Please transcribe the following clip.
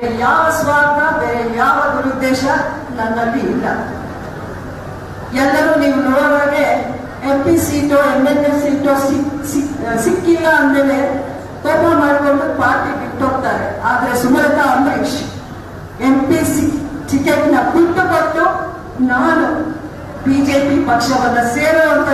ಯಾವ ಸ್ವಾರ್ಥ, ಬೇರೆ ಯಾವ ದುರುದ್ದೇಶ ನನ್ನಲ್ಲಿ ಇಲ್ಲ. ಎಲ್ಲರೂ ನೀವು ನೋಡೋದಕ್ಕೆ M P seat M L A seat ಸಿಕ್ಕಿಲ್ಲ ಅಂದಮೇಲೆ ಕೋಪ ಮಾಡಿಕೊಂಡು ಪಾರ್ಟಿ ಬಿಟ್ಟೋಗ್ತಾರೆ. ಆದ್ರೆ Sumalatha Ambareesh M P C ಟಿಕೆಟ್ನ ಬಿಟ್ಟು ಕೊಟ್ಟು ನಾನು ಬಿಜೆಪಿ ಪಕ್ಷವನ್ನ ಸೇರುವಂತ